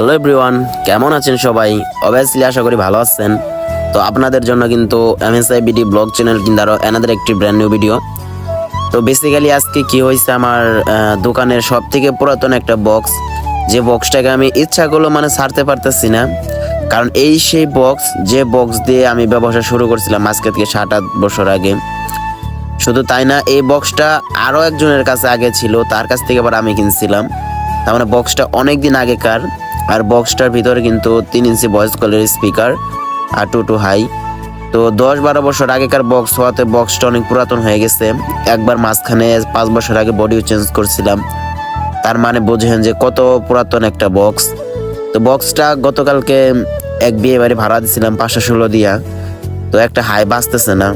Hello everyone কেমন আছেন সবাই? অবভিয়াসলি আশা করি ভালো আছেন। তো আপনাদের জন্য কিন্তু এমএসআই বিডি ব্লগ চ্যানেল কিন্তু আরও এনাদের একটি ব্র্যান্ড নিউ ভিডিও তো বেসিক্যালি আজকে কি হয়েছে আমার দোকানের সব থেকে পুরাতন একটা বক্স যে বক্সটাকে আমি ইচ্ছা করলেও মানে ছাড়তে পারতেছি না। কারণ এই সেই বক্স যে বক্স দিয়ে আমি ব্যবসা শুরু করছিলাম আজকে থেকে সাত আট বছর আগে। শুধু তাই না, এই বক্সটা আরও একজনের কাছে আগে ছিল, তার কাছ থেকে আবার আমি কিনছিলাম। তার মানে বক্সটা অনেক দিন আগেকার। আর বক্সটার ভিতরে কিন্তু তিন ইঞ্চি ভয়েস কলের স্পিকার আর টু টু হাই তো দশ বারো বছর আগেকার বক্স হওয়াতে বক্সটা অনেক পুরাতন হয়ে গেছে। একবার মাঝখানে পাঁচ বছর আগে বডিও চেঞ্জ করছিলাম। তার মানে বোঝেন যে কত পুরাতন একটা বক্স তো বক্সটা গতকালকে এক বিয়ে বাড়ি ভাড়া দিছিলাম পাঁচশো ষোলো দিয়া। তো একটা হাই বাঁচতেছে না।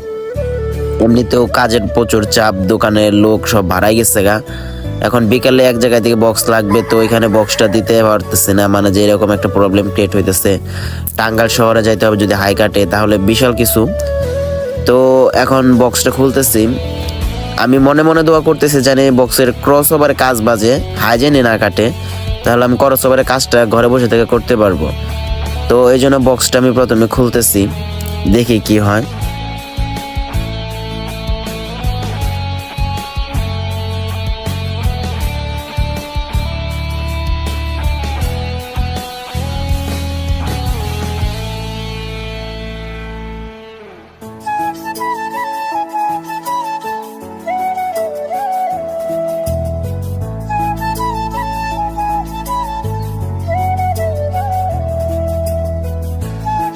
এমনিতেও কাজের প্রচুর চাপ, দোকানের লোক সব ভাড়াই গেছে গা। এখন বিকালে এক জায়গা থেকে বক্স লাগবে, তো ওইখানে বক্সটা দিতে পারতেছে না। মানে যে এরকম একটা প্রবলেম ক্রিয়েট হইতেছে। টাঙ্গাল শহরে যাইতে হবে যদি হাই কাটে তাহলে বিশাল কিছু। তো এখন বক্সটা খুলতেছি। আমি মনে মনে দোয়া করতেছি জানি বক্সের ক্রস ওভারে কাজ বাজে হাই জানি না কাটে। তাহলে আমি ক্রস ওভারের কাজটা ঘরে বসে থেকে করতে পারব। তো এই জন্য বক্সটা আমি প্রথমে খুলতেছি, দেখি কি হয়।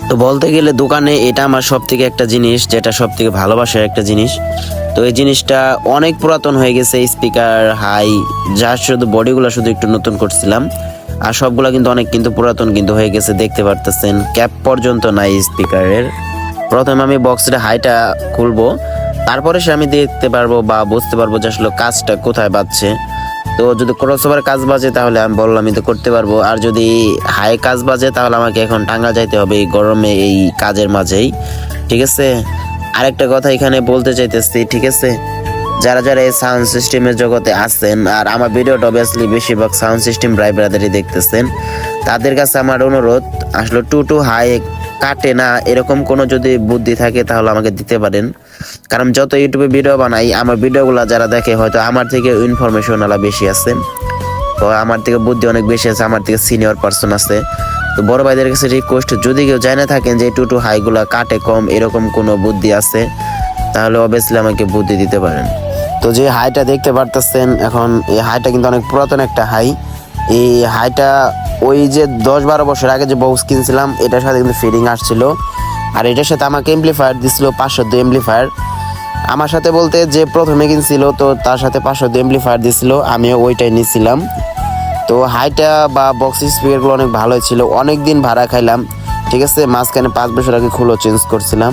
তো বলতে গেলে দোকানে এটা আমার সব থেকে একটা জিনিস যেটা সব থেকে ভালোবাসার একটা জিনিস। তো এই জিনিসটা অনেক পুরাতন হয়ে গেছে, স্পিকার, হাই, যা শুধু বডিগুলো শুধু একটু নতুন করছিলাম। আর সবগুলা কিন্তু অনেক কিন্তু পুরাতন কিন্তু হয়ে গেছে, দেখতে পারতেছেন। ক্যাপ পর্যন্ত নাই স্পিকারের। প্রথমে আমি বক্সটা হাইটা খুলবো, তারপরে সে আমি দেখতে পারব বা বুঝতে পারব যে আসলে কাজটা কোথায় বাজছে। তো যদি ক্রস ওভার কাজ বাজে তাহলে আমি বললাম আমি তো করতে পারব। আর যদি হাই কাজ বাজে তাহলে আমাকে এখন টাঙ্গা যাইতে হবে এই গরমে, এই কাজের মাঝেই। ঠিক আছে? আরেকটা কথা এখানে বলতে চাইতেছি, ঠিক আছে? যারা যারা এই সাউন্ড সিস্টেমের জগতে আছেন, আর আমার ভিডিওটা অবভিয়াসলি বেশিরভাগ সাউন্ড সিস্টেম ড্রাইভারদেরই দেখতেছেন, তাদের কাছে আমার অনুরোধ, আসলে টু টু হাই কাটে না, এরকম কোনো যদি বুদ্ধি থাকে তাহলে আমাকে দিতে পারেন। কারণ যত ইউটিউবে ভিডিও বানাই, আমার ভিডিওগুলো যারা দেখে হয়তো আমার থেকে ইনফরমেশন আলা বেশি আছে। তো আমার থেকে বুদ্ধি অনেক বেশি আছে, আমার থেকে সিনিয়র পার্সন আছে। তো বড় ভাইদের কাছে রিকোয়েস্ট যদি কেউ জানে থাকেন যে টু টু হাইগুলা কাটে কম, এরকম কোনো বুদ্ধি আছে, তাহলে অবভিয়াসলি আমাকে বুদ্ধি দিতে পারেন। তো যে হাইটা দেখতে পারতেছেন, এখন এই হাইটা কিন্তু অনেক পুরাতন একটা হাই এই হাইটা ওই যে দশ বারো বছর আগে যে বক্স কিনছিলাম, এটার সাথে কিন্তু ফিডিং আসছিল। আর এটার সাথে আমাকে এমপ্লিফায়ার দিছিল, পাঁচশো দু এমপ্লিফায়ার আমার সাথে বলতে যে প্রথমে কিনছিল, তো তার সাথে পাঁচশো দু এমপ্লিফায়ার দিছিল, আমিও ওইটাই নিছিলাম। তো হাইটা বা বক্স স্পিকারগুলো অনেক ভালোই ছিল অনেক দিন ভাড়া খাইলাম, ঠিক আছে? মাঝখানে পাঁচ বছর আগে খুলো চেঞ্জ করছিলাম।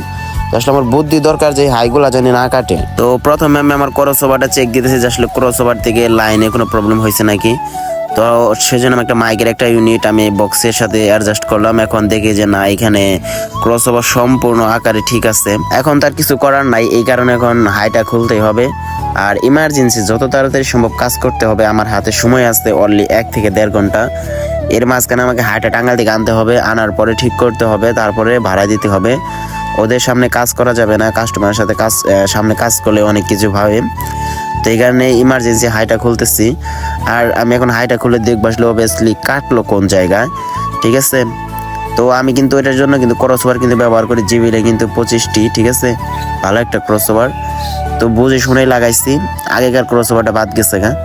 তো আসলে আমার বুদ্ধি দরকার যে হাইগুলা জানি না কাটে। তো প্রথমে আমি আমার ক্রস ওভারটা চেক দিতেছি, যে আসলে ক্রস ওভার থেকে লাইনে কোনো প্রবলেম হয়েছে নাকি? তো সেজন্য আমি একটা মাইকের একটা ইউনিট আমি বক্সের সাথে অ্যাডজাস্ট করলাম। এখন দেখি যে না, এখানে ক্রস ওভার সম্পূর্ণ আকারে ঠিক আছে। এখন তার কিছু করার নাই, এই কারণে এখন হাইটা খুলতেই হবে। আর ইমার্জেন্সি যত তাড়াতাড়ি সম্ভব কাজ করতে হবে। আমার হাতে সময় আসতে অনলি এক থেকে দেড় ঘণ্টা। এর মাঝখানে আমাকে হাইটা টাঙ্গাল থেকে আনতে হবে। আনার পরে ঠিক করতে হবে, তারপরে ভাড়া দিতে হবে। ওদের সামনে কাজ করা যাবে না। কাস্টমারের সাথে কাজ সামনে কাজ করলে অনেক কিছু ভাবে। তো এই কারণে ইমার্জেন্সি হাইটা খুলতেছি। আর আমি এখন হাইটা খুলে দেখব আসলে অবভিয়াসলি কাটলো কোন জায়গায়, ঠিক আছে? তো আমি কিন্তু এটার জন্য কিন্তু ক্রসওভার কিন্তু ব্যবহার করি জিবিলে কিন্তু পঁচিশটি, ঠিক আছে? ভালো একটা ক্রসওভার তো বুঝে শুনেই লাগাইছি, আগেকার ক্রসওভারটা বাদ গেছে গা।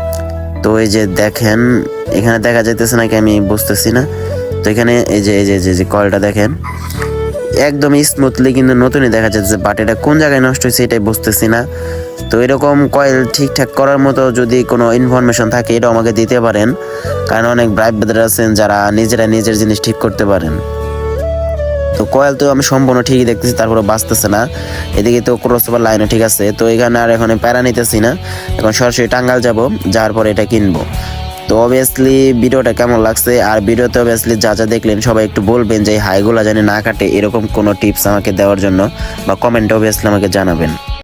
তো এই যে দেখেন, এখানে দেখা যাইতেছে নাকি আমি বুঝতেছি না। তো এখানে এই যে, এই যে- যে, কলটা দেখেন। একদম স্মুথলি কিন্তু নতুনই দেখা যাচ্ছে বাট এটা কোন জায়গায় নষ্ট হয়েছে এটাই বুঝতেছি না। তো এরকম কয়েল ঠিকঠাক করার মতো যদি কোনো ইনফরমেশন থাকে এটা আমাকে দিতে পারেন। কারণ অনেক ব্রাদার আছেন যারা নিজেরা নিজের জিনিস ঠিক করতে পারেন। তো কয়েল তো আমি সম্পূর্ণ ঠিকই দেখতেছি তারপরে বাঁচতেছে না। এদিকে তো ক্রসওভার লাইনে ঠিক আছে, তো এখানে আর এখন প্যারা নিতেছি না। এখন সরাসরি টাঙ্গাল যাব, যাওয়ার পরে এটা কিনবো। তো অবভিয়াসলি ভিডিওটা কেমন লাগছে? আর ভিডিওতে অবভিয়াসলি যা যা দেখলেন, সবাই একটু বলবেন যে হাইগুলা যেন না কাটে, এরকম কোনো টিপস আমাকে দেওয়ার জন্য বা কমেন্টে অবভিয়াসলি আমাকে জানাবেন।